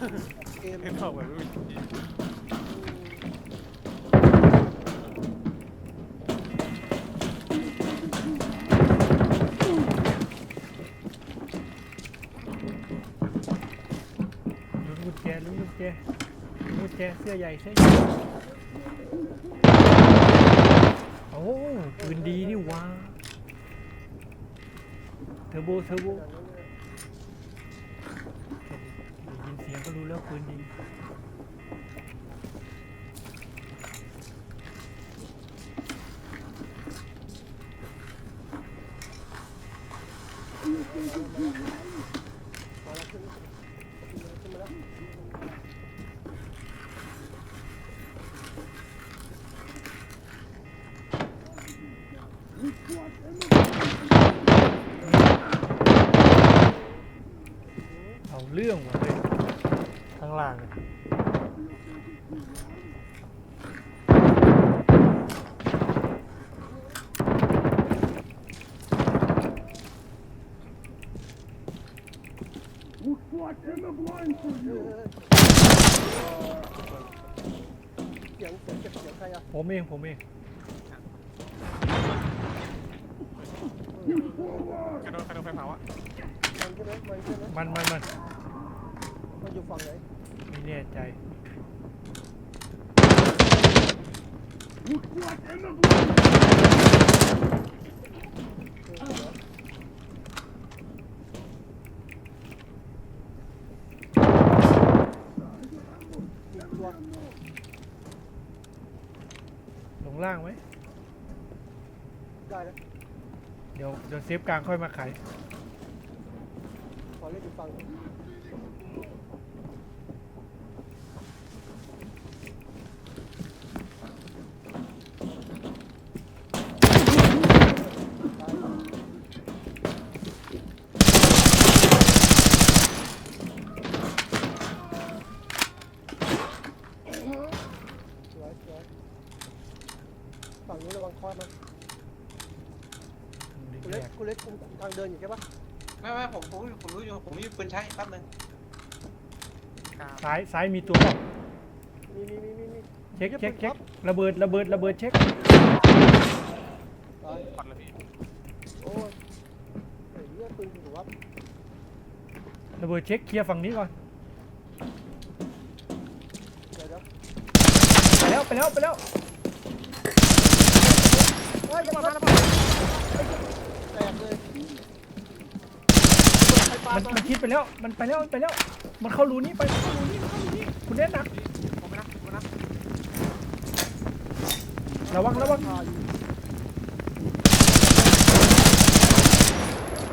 เกมได้ดอกแบบไม่มีลุ้นกุญแจลุ้นกุญแจลุ้นกุญแจเสื้อใหญ่เสื้อใหญ่โอ้ปืนดีนี่หวะเทอร์โบเทอร์โบได้ยินเสีย เสียงเสียงเก็บเสียงใครอะผมเองผมเองกระโดดกระโดดไฟเผาอะมันใช่ไหมมันใช่ไหมมันมันมันมันอยู่ฝั่งไหนไม่แน่ใจมีตัว ลงล่างไหมได้แล้วเดี๋ยวเดี๋ยวเซฟกลางค่อยมาไขขอเล่นอยู่ฝั่งสวยสวยฝั่งนี้ ระวังคอร์สนะกูแรเล็กกกูเล็กคุมทางเดินอยู่ใช่ปะไม่ไม่ผมผมผมรู้อยู่ผมมีปืนใช้แป๊บนึงกลางซ้ายซ้ายมีตัวเปล่ามีมีมีมีมีเช็คเช็คเช็คระเบิดระเบิดระเบิดเช็คตายปัดเลยพี่โอ้ยไอ้เหี้ยปืนถือว่าระเบิดเช็คเคลียร์ฝั่งนี้ก่อนเดี๋ยวเดี๋ยวไปแล้วไปแล้วไปแล้วเฮ้ยจะมาแล้วมาแตกเลยไอ้ปลามันมามันคิดไปแล้วมันไปแล้วมันไปแล้ว มันเข้ารูนี้ไปมันเข้ารูนี้มันเข้ารูนี้คุณแน่นหนักผมนะผมนะระวังระวัง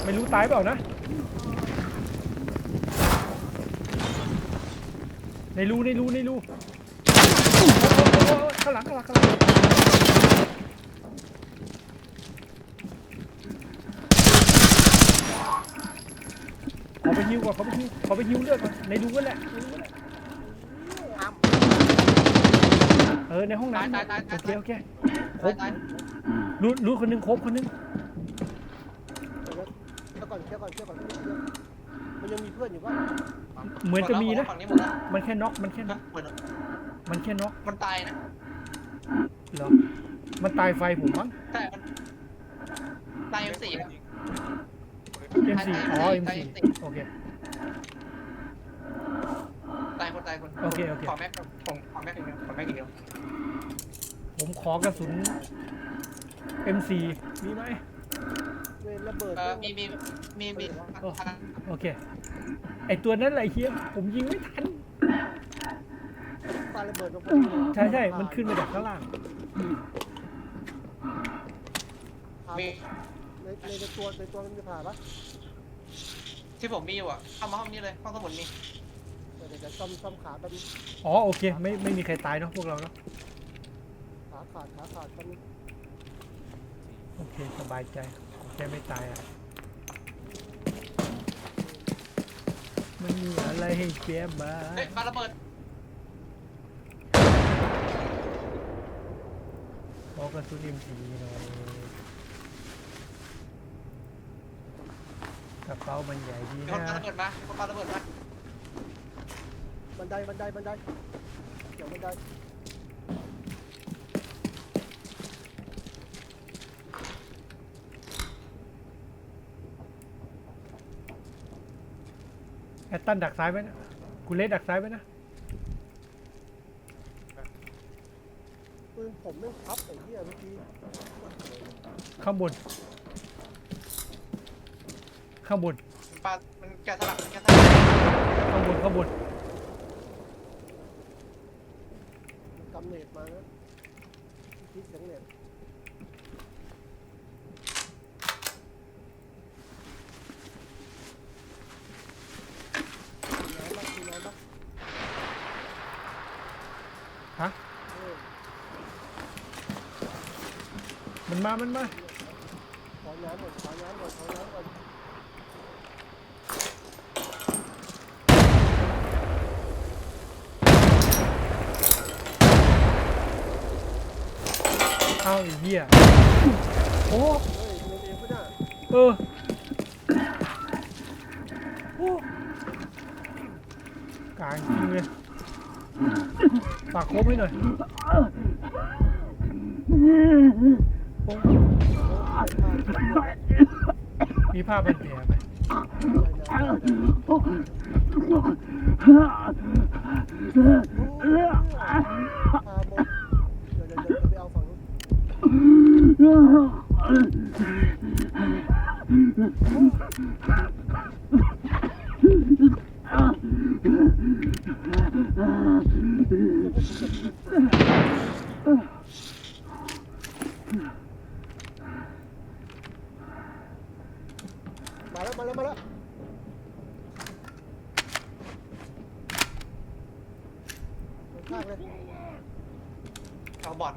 ไม่รู้ตายเปล่านะ ในรูในรูในรูโอ้โหโอ้โหข้างหลังข้างหลังข้างหลัง ขอไปฮิวก่อนขอไปฮิวขอไปฮิวเลือดก่อนในรูนั่นแหละในรูนั่นแหละเออในห้องน้ำตายตายตาย โอเคโอเคตายตายรู้รู้คนหนึงครบคนหนึงเดี๋ยวเดี๋ยวก่อนเชื่อก่อนเชื่อก่อนมันยังมีเพื่อนอยู่ปะเหมือนจะมีนะ ฝั่งนี้หมดแล้วมันแค่น็อกมันแค่น็อกเปิดมันแค่น็อกมันตายนะเหรอมันตายไฟผมมั้งใช่มันตาย M4 นะ M4 อ๋อตาย M4 M4 โอเค ตายคนตายคนโอเคโอเค ขอแม็กผมขอแม็กอีกเดียวขอแม็กอีกเดียวผมขอกระสุน M4 มีไหม เวรระเบิดเออมีมีมีมีโอเค ไอตัวนั้นแหละไอ้เฮียผมยิงไม่ทัน ปาระเบิดลงไปใช่ใช่มันขึ้นมาจากข้างล่าง มี ในในในตัวในตัวมันมีผ่าปะที่ผมมีอยู่อะเข้ามาห้องนี้เลยห้องสมุดมีเดี๋ยวเดี๋ยวจะซ่อมซ่อมขากันอ๋อโอเคไม่ไม่มีใครตายเนาะพวกเราเนาะขาขาดขาขาดกันโอเคสบายใจแค่ไม่ตายอะมันมีอะไรให้เจ็บบ้าเฮ้ยปาระเบิดขอกระสุน M4 หน่อย กับระเป๋ามันใหญ่ดีมีคนนะปาระเบิดมาคนปาระเบิดมาบันไดบันไดบันไดเดี๋ยวบันไดแอตตันดักซ้ายไว้นะกูเลสดักซ้ายไว้นะปืนผมไม่งพับไอ้เหี้ยเมื่อกี้ข้างบน ข้างบนมันปามันแกะสลักมันแกะสลักข้างบนข้างบนมันกำเนิดมานะคิดเสียงเน็ตน้ำบ้างมีน้ำบ้างฮะเออมันมามันมาขอน้ำก่อนขอน้ำก่อนขอน้ำก่อน อาไอ้เหี้ยโอ้เออโอ้กลางจริงเลยฝากโค้งให้หน่อยโอ้มีผ้าพันแผลไหม พาโมเดี๋ยวเดี๋ยวเดี๋ยวไปเอาฝั่งนู้น มาแล้วมาแล้วมาแล้วข้างเลยเอาบอด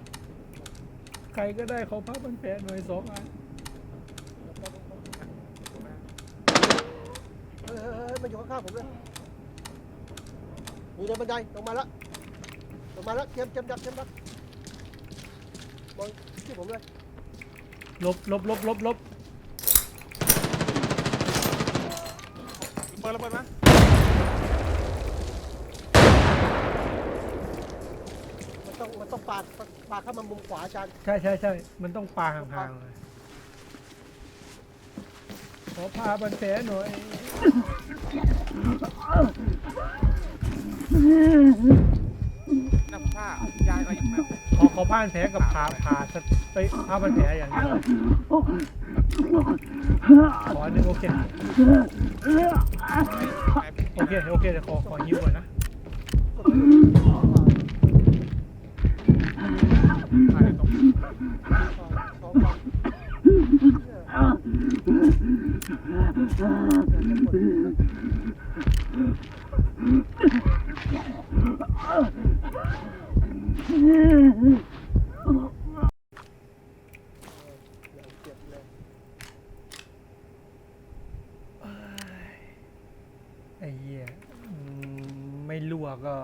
ใครก็ได้ขอผ้าพันแผลหน่อยสองอันเฮ้ยเฮ้ยเฮ้ยมันอยู่ข้างๆผมเลยอยู่ในบันไดลงมาแล้วลงมาแล้วเตรียมเตรียมดักเตรียมดักบอลที่ผมเลยลบลบลบลบลบ เปิดระเบิดมา มันต้องมันต้องปาดปาดเข้ามามุมขวาอาจารย์ใช่ใช่ใช่มันต้องปาห่างๆเลยขอผ้าพันแผลหน่อย น้ำผ้ายายก็ยังไม่ขอขอผ้าพันแผลกับผ่าผ่าสะไปผ้าพันแผลอย่างเดียวขออันหนึ่งโอเค โอเค โอเคเดี๋ยวขอขอยิ้มก่อนนะถ่ายตรง สองฝั่งเนี่ยอย่างเจ็บเลย ไอ้เหี้ยอืมไม่รั่วก็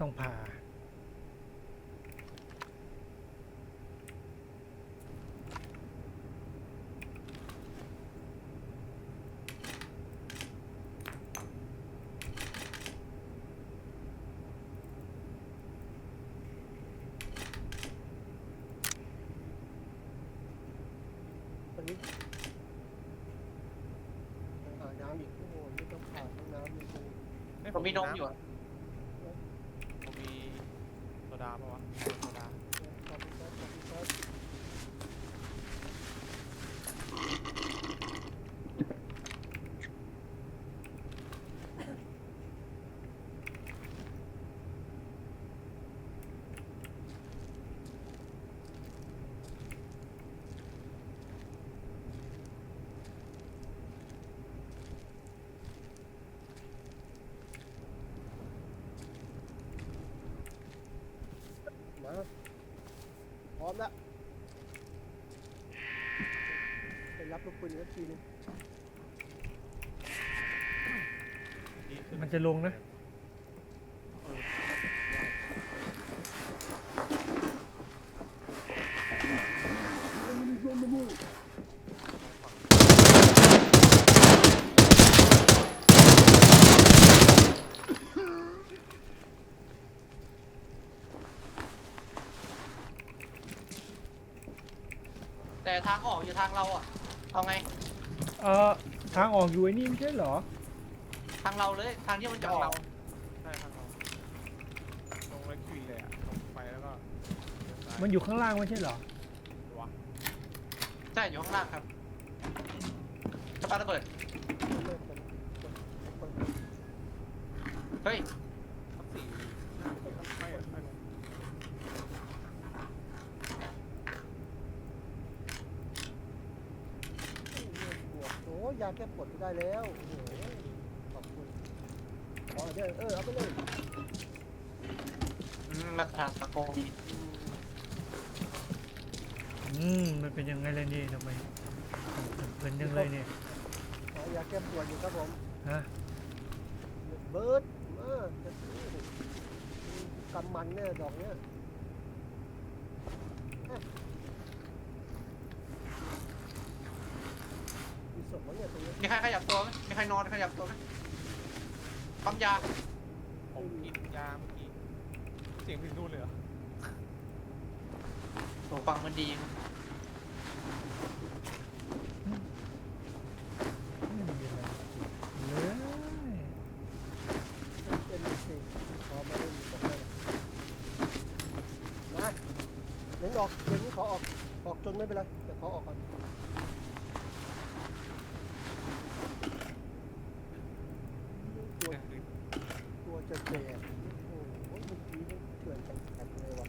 ต้องผ่า ตอนนี้หาน้ำอีกโอ้โหไม่ต้องผ่านห้องน้ำเลยกูผมมีนมอยู่อะ ผมมีโซดาปะวะโซดา ขอบคุณครับขอบคุณครับ มาพร้ อมแล้วไปรับลูกปืนอีกทีนึงมันจะลงนะ เทางเราอะเอาไงเอ่อทางออกอยู่ไอ้นี่ไม่ใช่เหรอ ทางเราเลยทางที่มันจะทางออเรากใช่ทางเราลงแล้วคุยเลยอะลงไปแล้วก็เลี้ยวซ้ายมันอยู่ข้างล่างไม่ใช่เหรอ วะใช่อยู่ข้างล่างครับสปาระเบิด เริ่มเป็นเป็น เฮ้ย สักสี่ห้าสี่ไม่ไม่ลง ปวดโอ้ ยาแก้ปวดก็ได้แล้วโอ้โหขอบคุณขอเดี๋ยวเออเอาไปเลยอืมมาทางสะโพกดีอืมมันเป็นยังไงเลยนี่ทำไมเพลินยังเลยเนี่ยขอยาแก้ปวดอยู่ครับผมฮะเบิร์ดมาจะซื้อกำมันเนี่ยดอกเนี้ยมีศพวะเนี่ยตรงนี้ มีใครขยับตัวไหมมีใคร นอนขยับตัวไหมปั๊มยาผมกินยาเมื่อกี้เสียงถึงนู่นเลยเหรอหูฟังมันดีไม่มีอะไรเลยเป็นสิขอมาเล่นตรงนั้นนะเดี๋ยวออกเดี๋ยวนี้ขอออก ออกจนไม่เป็นไร แต่ขอออกก่อนตัว เสียงถึง ตัวจะแก่โอ้โหเมื่อกี้นี่เถื่อนจังแข็งเลยว่ะ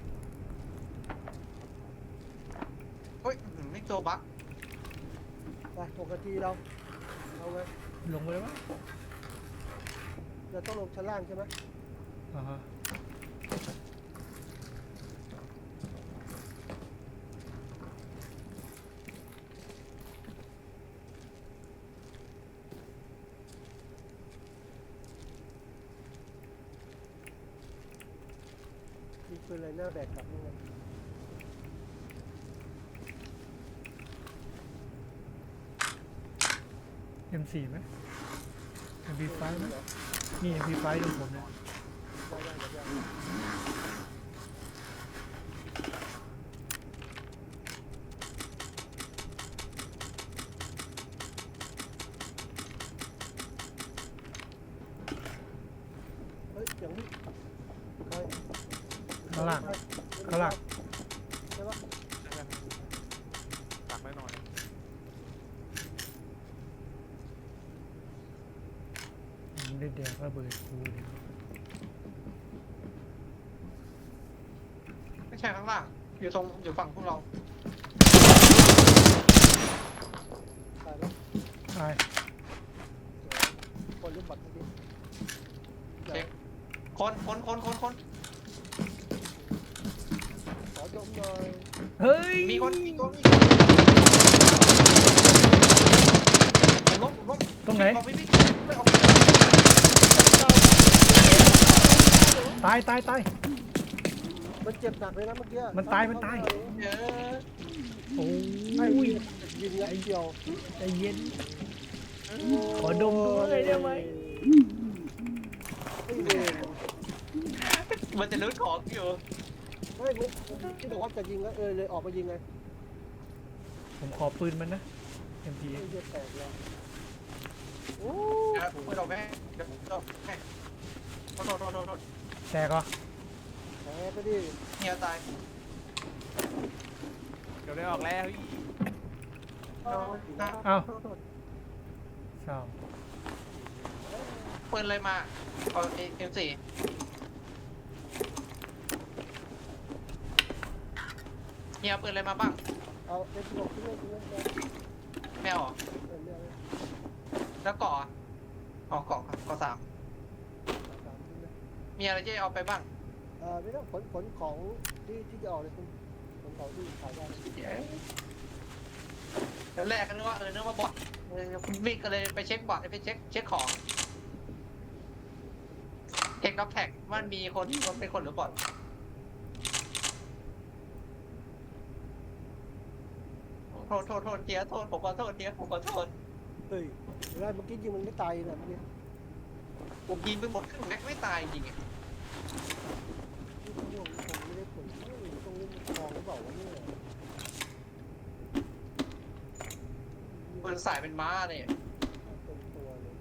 เฮ้ยอื้อหือไม่ตัวบั๊กไปหกนาทีเรา เอาไงลงไปแล้ววะเราต้องลงชั้นล่างใช่ไหมอ่าฮะมีปืนอะไรหน้าแบกกลับ M4 ไหม MP5 ไหมนี่ MP5 ของผมเนี่ย ได้ได้ได้ได้เฮ้ยเสียงนี่ใคร ข้างล่าง ใคร ข้างล่าง ใช่ปะ ใช่ไหมตักไว้หน่อย มัน ได้แดกระเบิดกูเนี่ยไม่ใช่ข้างล่างอยู่ตรงอยู่ฝั่งพวกเราตายแล้วตายคนรูปบัตรเมื่อกี้เช็คคนคนคนคนคนขอดมหน่อยเฮ้ยมีคนมีคนมีคนผมล้มผมล้มตรงไหนออกไปพี่ไม่ออก ตายตายตาย มันเจ็บหนักเลยนะเมื่อกี้มันตายมันตาย เยอะโอ้ไอ้ยยิงไอ้เดียวใจเย็น ขอดมด้วยได้ไหมไอ้เวรมันจะลุ้นของอยู่เฮ้ยที่บอกว่าจะยิงแล้วเออเลยออกมายิงไงผมขอปืนมันนะ MP ไอ้เหี้ยแตกแล้วโอ้เดี๋ยวผมไปดอกแม่เดี๋ยวผมดอกแม่โทษโทษโทษโทษโทษ แตกเหรอแตกไปดิเฮียตายเดี๋ยวได้ออกแล้วอีเอานะเอ้าโทษโทษเศร้าปืนอะไรมาเอาเอ็มสี่เฮียเอาปืนอะไรมาบ้างเอาเอ็นหกที่เล่นที่เล่นเล่นไม่เอาเหรอเล่นเล่นแล้วเกาะอะอ๋อเกาะครับเกาะสามสามที่เล่น มีอะไรที่เอาไปบ้างเออไม่ต้องขนขนของที่ที่จะออกเลยคุณขนของที่ขายได้แล้วแรกก็นึกว่าเออนึกว่าบอทเออคุณวิ่งก็เลยไปเช็คบอทไปเช็คเช็คของเช็คด็อกแท็กว่ามันมีคนที่มันเป็นคนหรือบอทโทษโทษโทษเทียโทษผมขอโทษเทียผมขอโทษเฮ้ยเวลาเมื่อกี้ยิงมันไม่ตายนะเมื่อกี้ ผมยิงไปหมดครึ่งแม็กไม่ตายจริงๆอะที่ผมผมไม่ได้ผลเฮ้ยต้องเล่นทองหรือเปล่าวะเนี่ยปืนสายเป็นม้าเนี่ย เต็มตัวเลย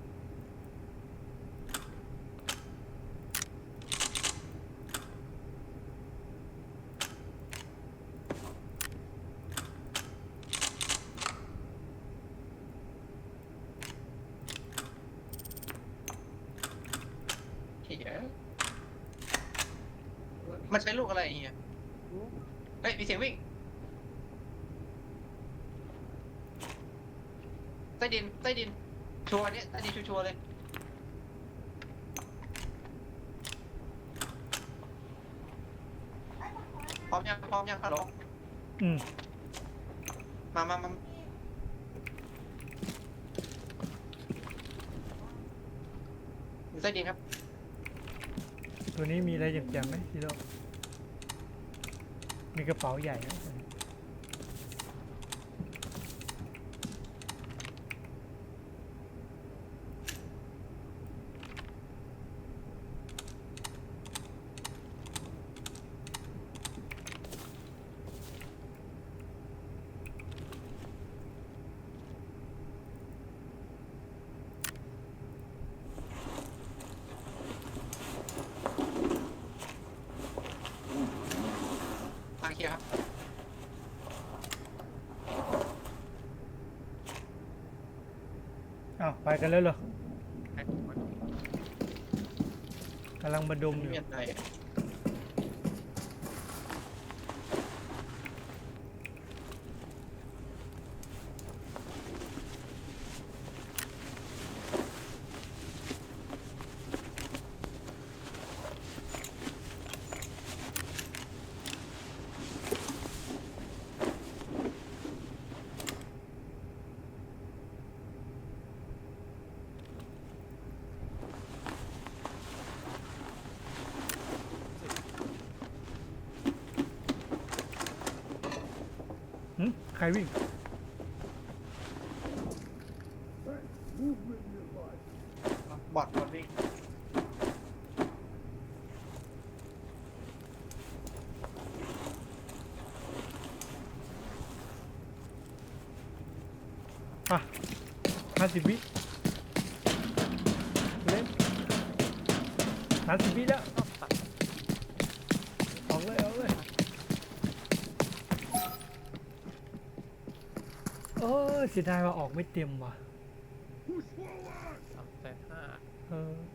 เหี้ย มันใช้ลูกอะไรเฮียอืมเฮ้ยมีเสียงวิ่งใต้ดินใต้ดินชัวร์เนี่ยใต้ดินชัวร์ๆเลยพร้อมยังพร้อมยังฮัลโหลอืมมามามาอยู่ใต้ดินครับ ตัวนี้มีอะไรแจ่มๆไหมพี่โล มีกระเป๋าใหญ่นะ ทางเคลียร์ครับ อ้าวไป กันแล้วเหรอแพ็คถุงไว้กำลังมาดมไม่อยู่มีอะไรอะ หึ ใครวิ่ง บอดบอดวิ่งอะห้าสิบวิเล่นห้าสิบวิแล้ว เอาเลยเอาเลย เออเสียดายว่าออกไม่เต็มว่ะสามแสนห้าเออ